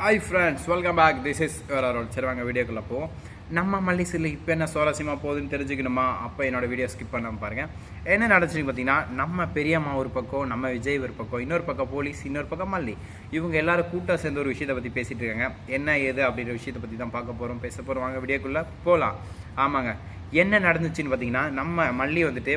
Hi friends welcome back this is Aron சரி வாங்க வீடியோக்குள்ளே போவோம். நம்ம மல்லிசில் இப்போ என்ன சுவாரஸ்யமாக போகுதுன்னு தெரிஞ்சுக்கணுமா? அப்போ என்னோடய வீடியோ ஸ்கிப் பண்ணாமல் பாருங்கள் என்ன நடந்துச்சுன்னு பார்த்தீங்கன்னா நம்ம பெரியம்மா ஒரு பக்கம் நம்ம விஜய் ஒரு பக்கம் இன்னொரு பக்கம் போலீஸ் இன்னொரு பக்கம் மல்லி. இவங்க எல்லாரும் கூட்டம் சேர்ந்து ஒரு விஷயத்தை பற்றி பேசிகிட்டு இருக்காங்க. என்ன ஏது அப்படின்ற விஷயத்தை பற்றி தான் பார்க்க போகிறோம் பேச போகிறோம் வாங்க வீடியோக்குள்ளே போகலாம் ஆமாங்க. என்ன நடந்துச்சுன்னு பார்த்தீங்கன்னா நம்ம மல்லி வந்துட்டு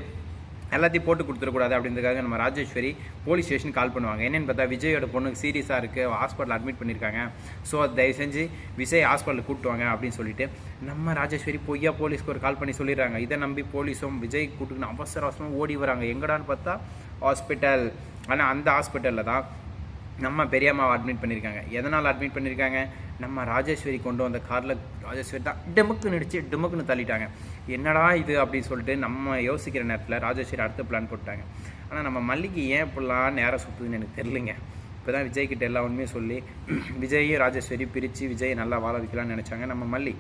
எல்லாத்தையும் போட்டு கொடுத்துடக்கூடாது அப்படின்றதுக்காக நம்ம ராஜேஸ்வரி போலீஸ் ஸ்டேஷன் கால் பண்ணுவாங்க. என்னென்னு பார்த்தா விஜயோட பொண்ணுக்கு சீரியஸாக இருக்குது ஹாஸ்பிட்டல் அட்மிட் பண்ணியிருக்காங்க ஸோ தயவு செஞ்சு விஜய் ஹாஸ்பிட்டலுக்கு கூட்டுவாங்க அப்படின்னு சொல்லிட்டு நம்ம ராஜேஸ்வரி பொய்யா போலீஸ்க்கு ஒரு கால் பண்ணி சொல்லிடுறாங்க. இதை நம்பி போலீஸும் விஜய் கூட்டுக்குன்னு அவசர அவசரமாக ஓடி வராங்க. எங்கடான்னு பார்த்தா ஹாஸ்பிட்டல் ஆனால் அந்த ஹாஸ்பிட்டலில் தான் நம்ம பெரியம்மாவை அட்மிட் பண்ணியிருக்காங்க எதனால் அட்மிட் பண்ணியிருக்காங்க நம்ம ராஜேஸ்வரி கொண்டு வந்த காரில் ராஜேஸ்வரி தான் டெமுக்குன்னு நடிச்சு டெமுக்குன்னு தள்ளிட்டாங்க. என்னடா இது அப்படின்னு சொல்லிட்டு நம்ம யோசிக்கிற நேரத்தில் ராஜேஸ்வரி அடுத்த பிளான் போட்டாங்க. ஆனால் நம்ம மல்லிக்கு ஏன் இப்படிலாம் நேரம் சுற்றுதுன்னு எனக்கு தெரிலங்க இப்போ தான் விஜய்கிட்ட எல்லா உண்மையும் சொல்லி விஜயும் ராஜேஸ்வரி பிரித்து விஜய் நல்லா வாழ வைக்கலாம்னு நினச்சாங்க நம்ம மல்லி.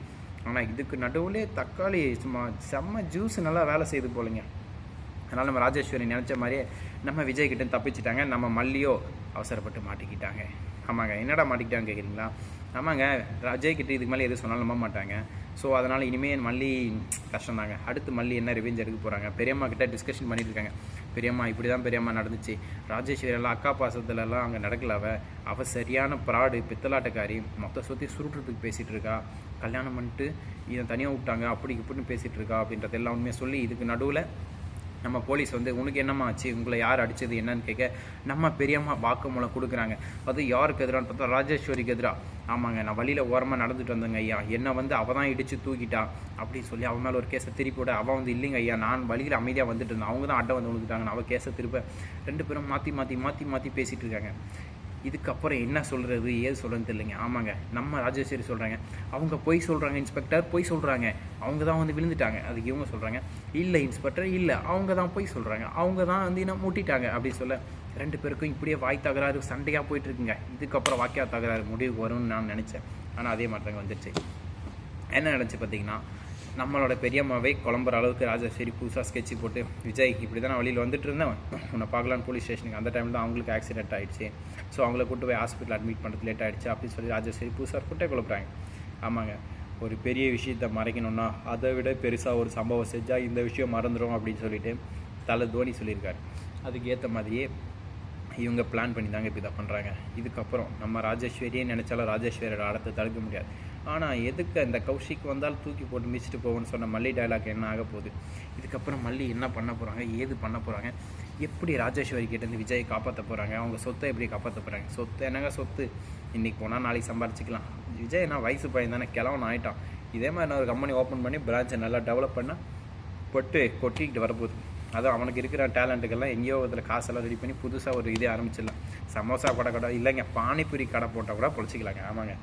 ஆனால் இதுக்கு நடுவுலே தக்காளி சும்மா செம்ம ஜூஸ் நல்லா வேலை செய்து போலங்க. அதனால் நம்ம ராஜேஸ்வரி நினச்ச மாதிரியே நம்ம விஜய்கிட்ட தப்பிச்சிட்டாங்க. நம்ம மல்லியோ அவசரப்பட்டு மாட்டிக்கிட்டாங்க. ஆமாங்க என்னடா மாட்டிக்கிட்டாங்க கேட்குறீங்களா ஆமாங்க விஜய் கிட்ட இதுக்கு மேலே எது சொன்னாலும் நம்ப மாட்டாங்க. ஸோ அதனால் இனிமேல் மல்லி கஷ்டம் தாங்க அடுத்து மல்லி என்ன ரிவெஞ்ச் எடுக்க போகிறாங்க பெரியம்மா கிட்ட டிஸ்கஷன் பண்ணிட்டு இருக்காங்க பெரியம்மா இப்படி தான் பெரியம்மா நடந்துச்சு. ராஜேஸ்வரியெல்லாம் அக்கா பாசத்துலலாம் அங்கே நடக்கல அவ. அவள் சரியான ப்ராடு பித்தலாட்டக்காரி. மொத்த சுற்றி சுருட்டுறதுக்கு பேசிகிட்டு இருக்கா கல்யாணம் பண்ணிட்டு இதை தனியாக விட்டாங்க அப்படி இப்படின்னு பேசிகிட்டு இருக்கா அப்படின்றத எல்லாம் உண்மையாக சொல்லி இதுக்கு நடுவில் நம்ம போலீஸ் வந்து உனக்கு என்னம்மா ஆச்சு? உங்களை யார் அடிச்சது? என்னன்னு கேட்க நம்ம பெரியம்மா வாக்குமூலம் கொடுக்குறாங்க. அது யாருக்கு எதிரான்னு பார்த்தா ராஜேஸ்வரிக்கு எதிரா. ஆமாங்க நான் வழியில் ஓரமாக நடந்துட்டு வந்தேங்க ஐயா. என்னை வந்து அவள் தான் இடித்து தூக்கிட்டா அப்படின்னு சொல்லி அவன் மேலே ஒரு கேஸை திருப்பி விட அவன் வந்து இல்லைங்க ஐயா. நான் வழியில் அமைதியாக வந்துட்டு இருந்தேன். அவங்க தான் அட்டை வந்து விழுந்துட்டாங்க அவள் கேஸை திருப்ப ரெண்டு பேரும் மாற்றி மாற்றி மாற்றி மாற்றி பேசிகிட்டு இருக்காங்க. இதுக்கப்புறம் என்ன சொல்கிறது ஏது சொல்கிறது தெரியலைங்க. ஆமாங்க நம்ம ராஜேஸ்வரி சொல்கிறாங்க அவங்க பொய் சொல்கிறாங்க இன்ஸ்பெக்டர் பொய் சொல்கிறாங்க அவங்க தான் வந்து விழுந்துட்டாங்க. அதுக்கு இவங்க சொல்கிறாங்க இல்லை இன்ஸ்பெக்டர் இல்லை. அவங்க தான் பொய் சொல்கிறாங்க அவங்க தான் வந்து என்ன முட்டிட்டாங்க அப்படின்னு சொல்ல ரெண்டு பேருக்கும் இப்படியே வாய் தகராறு சண்டையாக போயிட்டுருக்குங்க. இதுக்கப்புறம் வாக்கியா தகராறு முடிவுக்கு வரும்னு நான் நினச்சேன். ஆனால் அதே மாதிரி தாங்க வந்துருச்சு. என்ன நினச்சி பார்த்தீங்கன்னா நம்மளோட பெரியம்மாவை குழம்புற அளவுக்கு ராஜேஸ்வரி புதுசாக ஸ்கெட்சு போட்டு விஜய் இப்படி தான் நான் வழியில் வந்துட்டு இருந்தேன் உன்னை பார்க்கலான்னு போலீஸ் ஸ்டேஷனுக்கு அந்த டைமில் தான் அவங்களுக்கு ஆக்சிடென்ட் ஆகிடுச்சு ஸோ அவங்கள கூட்டு போய் ஹாஸ்பிட்டல் அட்மிட் பண்ணுறது லேட் ஆகிடுச்சு அப்படின்னு சொல்லி ராஜா சரி புதுசாக கூட்டே குழப்புறாங்க. ஆமாங்க. ஒரு பெரிய விஷயத்தை மறைக்கணும்னா அதை விட பெருசாக ஒரு சம்பவம் செஞ்சால் இந்த விஷயம் மறந்துடும் அப்படின்னு சொல்லிட்டு தலை தோனி சொல்லியிருக்காரு. அதுக்கு ஏற்ற மாதிரியே இவங்க பிளான் பண்ணி தாங்க இப்போ இதை பண்ணுறாங்க இதுக்கப்புறம் நம்ம ராஜேஸ்வரியே நினச்சாலும் ராஜேஸ்வரியோட அடத்தை தடுக்க முடியாது. ஆனால் எதுக்கு அந்த கௌஷிக் வந்தால் தூக்கி போட்டு மிச்சிட்டு போவோன்னு சொன்ன மல்லி டைலாக் என்ன ஆக போகுது? இதுக்கப்புறம் மல்லி என்ன பண்ண போகிறாங்க ஏது பண்ண போகிறாங்க எப்படி ராஜேஸ்வரி கிட்டேருந்து விஜயை காப்பாற்ற போகிறாங்க அவங்க சொத்தை எப்படி காப்பாற்ற போகிறாங்க சொத்து என்னங்க சொத்து? இன்றைக்கி போனால் நாளைக்கு சம்பாரிச்சிக்கலாம். விஜய் நான் வயசு பையன் தானே கிளவன் ஆகிட்டான் இதே மாதிரி நான் ஒரு கம்பெனி ஓப்பன் பண்ணி பிரான்ச்சை நல்லா டெவலப் பண்ணால் பொட்டு கொட்டிக்கிட்டு வரப்போகுது. அதுவும் அவனுக்கு இருக்கிற டேலண்ட்டுக்கெல்லாம் எங்கேயோ இதில் காசெல்லாம் ரெடி பண்ணி புதுசாக ஒரு இதே ஆரம்பிச்சிடலாம். சமோசா கடை கடை இல்லைங்க பானிபூரி கடை போட்டால் கூட பொழைச்சிக்கலாங்க. ஆமாங்க.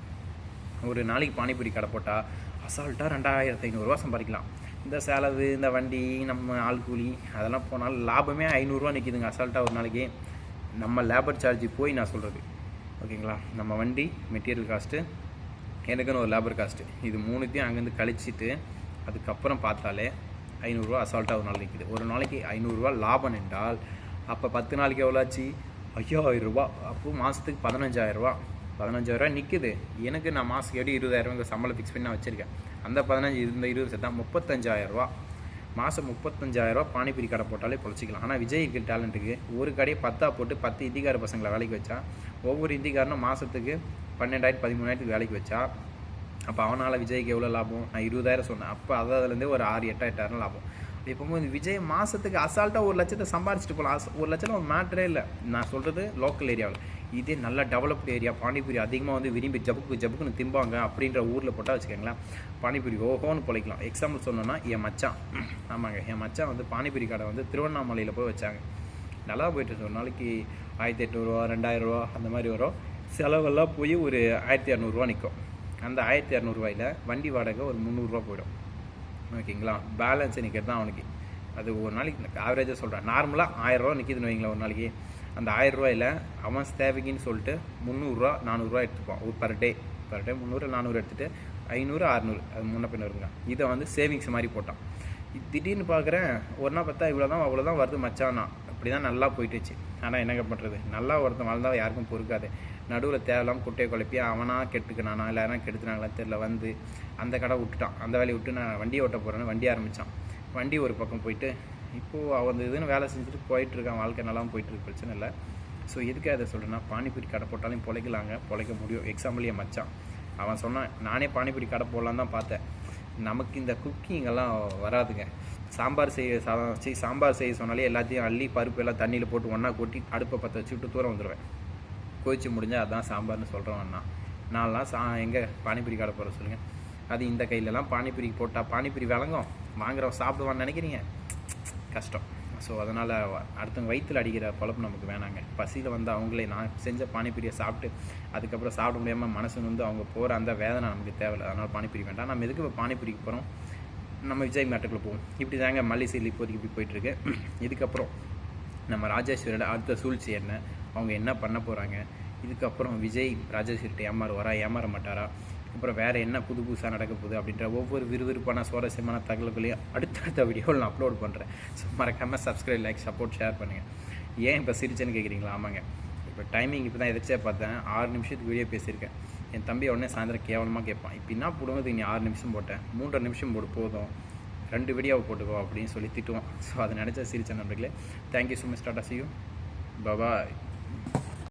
ஒரு நாளைக்கு பானிபூரி கடை போட்டால் அசால்ட்டாக ரெண்டாயிரத்து ஐநூறுரூவா சம்பாதிக்கலாம். இந்த செலவு இந்த வண்டி நம்ம ஆள் கூலி அதெல்லாம் போனால் லாபமே ஐநூறுரூவா நிற்கிதுங்க அசால்ட்டாக ஒரு நாளைக்கு. நம்ம லேபர் சார்ஜ் போய் நான் சொல்கிறது ஓகேங்களா? நம்ம வண்டி மெட்டீரியல் காஸ்ட்டு எனக்குன்னு ஒரு லேபர் காஸ்ட்டு. இது மூணுத்தையும் அங்கேருந்து கழிச்சிட்டு அதுக்கப்புறம் பார்த்தாலே ஐநூறுரூவா அசால்ட்டாக ஒரு நாள் நிற்கிது ஒரு நாளைக்கு ஐநூறுரூவா லாபம் என்றால் அப்போ பத்து நாளைக்கு எவ்வளோ ஆச்சு? ஐயாயிரம் ரூபா. அப்போ மாதத்துக்கு பதினஞ்சாயிரரூபா பதினஞ்சாயிரரூவா நிற்குது எனக்கு நான் மாதத்துக்கு எப்படி இருபதாயிரம் சம்பளம் ஃபிக்ஸ் பண்ணி நான் வச்சுருக்கேன். அந்த பதினஞ்சு இருந்த இருபது சேர்த்தா முப்பத்தஞ்சாயிரரூவா மாதம் முப்பத்தஞ்சாயிரரூவா பானிபூரி கடை போட்டாலே பொழைச்சிக்கலாம். ஆனால் விஜய் இருக்கிற டேலண்ட்டுக்கு ஒரு கடையை பத்தா போட்டு பத்து இந்திக்கார பசங்களை வேலைக்கு வச்சா ஒவ்வொரு இந்திக்காரனும் மாதத்துக்கு பன்னெண்டாயிரத்து பதிமூணாயிரத்துக்கு வேலைக்கு வச்சா அப்போ அவனால் விஜய்க்கு எவ்வளோ லாபம்? நான் இருபதாயிரம் சொன்னேன். அப்போ அதுலேருந்தே ஒரு ஆறு எட்டாயிரம் லாபம். இப்போ இந்த விஜய் மாதத்துக்கு அசால்ட்டாக ஒரு லட்சத்தை சம்பாரிச்சிட்டு போகலாம் ஒரு லட்சம் ஒரு மேட்டரே இல்லை. நான் சொல்கிறது லோக்கல் ஏரியாவில் இதே நல்ல டெவலப்டு ஏரியா பானிபூரி அதிகமாக வந்து விரும்பி ஜபுக்கு ஜபுக்குன்னு திம்பாங்க அப்படின்ற ஊரில் போட்டால் வச்சுக்கோங்களேன். பானிபூரி ஓஹோன்னு பிழைக்கலாம். எக்ஸாம்பிள் சொன்னோன்னா என் மச்சான். ஆமாங்க என் மச்சான் வந்து பானிபூரி கடை வந்து திருவண்ணாமலையில் போய் வச்சாங்க. நல்லா போயிட்டு ஒரு நாளைக்கு ஆயிரத்தி எட்நூறுரூவா ரெண்டாயிரரூவா அந்த மாதிரி வரும். செலவெல்லாம் போய் ஒரு ஆயிரத்தி இரநூறுவா நிற்கும் அந்த ஆயிரத்தி இரநூறுவாயில் வண்டி வாடகை ஒரு முந்நூறுரூவா போயிடும். ஓகேங்களா? பேலன்ஸை நிற்கிறது தான் அவனுக்கு. அது ஒரு நாளைக்கு ஆவரேஜாக சொல்கிறேன் நார்மலாக ஆயிரரூவா நிற்கிதுன்னு வைங்களேன் ஒரு நாளைக்கு. அந்த ஆயிரரூவாயில் அவன் தேவைக்குன்னு சொல்லிட்டு முந்நூறுரூவா நானூறுரூவா எடுத்துப்பான். ஒரு பர் டே பர் டே முந்நூறு நானூறு எடுத்துகிட்டு ஐநூறு அறநூறு. அது முன்ன பின்ன வருங்க இதை வந்து சேவிங்ஸ் மாதிரி போட்டான். திடீர்னு பார்க்குறேன் ஒன்றா பார்த்தா இவ்வளோ தான் அவ்வளோ தான் வருது மச்சானா. அப்படி தான் நல்லா போயிட்டுச்சு. ஆனால் என்னங்க பண்ணுறது நல்லா ஒருத்தன் வாழ்ந்தால் யாருக்கும் பொறுக்காது. நடுவில் தேவையில்லாமல் குட்டையை குழப்பி அவனாக கெட்டுக்கினானா இல்லை யாரும் கெடுத்துனாங்களா தெரில வந்து அந்த கடை விட்டுட்டான். அந்த வேலையை விட்டு நான் வண்டியை ஓட்ட போகிறேன்னு வண்டி ஆரம்பித்தான் வண்டி ஒரு பக்கம் போயிட்டு இப்போது அவன் இதுன்னு வேலை செஞ்சுட்டு போயிட்டுருக்கான். வாழ்க்கை நல்லா போயிட்டுருக்கு பிரச்சனை இல்லை. ஸோ எதுக்காக அதை சொல்கிறேன்னா பானிபூரி கடை போட்டாலும் பிழைக்கலாங்க பிழைக்க முடியும். எக்ஸாம்பிள் என் மச்சான். அவன் சொன்னான் நானே பானிபூரி கடை போடலான்னு தான் பார்த்தேன். நமக்கு இந்த குக்கிங்கெல்லாம் வராதுங்க. சாம்பார் செய்ய சாதம் சி சாம்பார் செய்ய சொன்னாலே எல்லாத்தையும் அள்ளி பருப்பு எல்லாம் தண்ணியில் போட்டு ஒன்றா கொட்டி அடுப்பை பற்ற வச்சு விட்டு தூரம் வந்துடுவேன் கோயிச்சு முடிஞ்சால் அதுதான் சாம்பார்னு சொல்கிறோம் அண்ணா. நான்லாம் சா எங்கே பானிபூரி கடை போகிற சொல்லுங்கள் அது இந்த கையிலலாம் பானிபூரி போட்டால் பானிபூரி விளங்கும். வாங்குறவன் சாப்பிடுவான்னு நினைக்கிறீங்க? கஷ்டம். ஸோ அதனால் அடுத்தவங்க வயிற்றில் அடிக்கிற பழப்பு நமக்கு வேணாங்க. பசியில் வந்து அவங்களே நான் செஞ்ச பானிபூரியை சாப்பிட்டு அதுக்கப்புறம் சாப்பிட முடியாமல் மனசு வந்து அவங்க போகிற அந்த வேதனை நமக்கு தேவையில்லை. அதனால் பானிபூரி வேண்டாம். நம்ம எதுக்கு இப்போ பானிபூரிக்கு போகிறோம் நம்ம விஜய் மேட்டுக்குள்ளே போவோம். இப்படி தாங்க மல்லிசீல் இப்போதைக்கு இப்படி போயிட்டுருக்கு. இதுக்கப்புறம் நம்ம ராஜேஸ்வரியோட அடுத்த சூழ்ச்சி என்ன? அவங்க என்ன பண்ண போகிறாங்க இதுக்கப்புறம் விஜய் ராஜேஸ்வரிட்ட ஏமாறுவாரா ஏமாற மாட்டாரா? அப்புறம் வேறு என்ன புது புதுசாக நடக்க போகுது அப்படின்ற ஒவ்வொரு விறுவிறுப்பான சுவாரஸ்யமான தகவல்களையும் அடுத்தடுத்த வீடியோவில் நான் அப்லோட் பண்ணுறேன் ஸோ மறக்காமல் சப்ஸ்கிரைப் லைக் சப்போர்ட் ஷேர் பண்ணுங்கள் ஏன் இப்போ சிரிச்சேன்னு கேட்குறீங்களா ஆமாங்க. இப்போ டைமிங் இப்போ தான் எதிர்ச்சியாக பார்த்தேன். ஆறு நிமிஷத்துக்கு வீடியோ பேசியிருக்கேன். என் தம்பி உடனே சாயந்தரம் கேவலமாக கேட்பான். இப்போ என்ன போடும்போது நீ ஆறு நிமிஷம் போட்டேன். மூன்றரை நிமிஷம் போட்டு போதும். ரெண்டு வீடியோவை போட்டுக்கோ அப்படின்னு சொல்லி திட்டுவான். ஸோ அதை நினச்சா சிரிச்சேன் நண்பர்களே. Thank you so much tata see you bye bye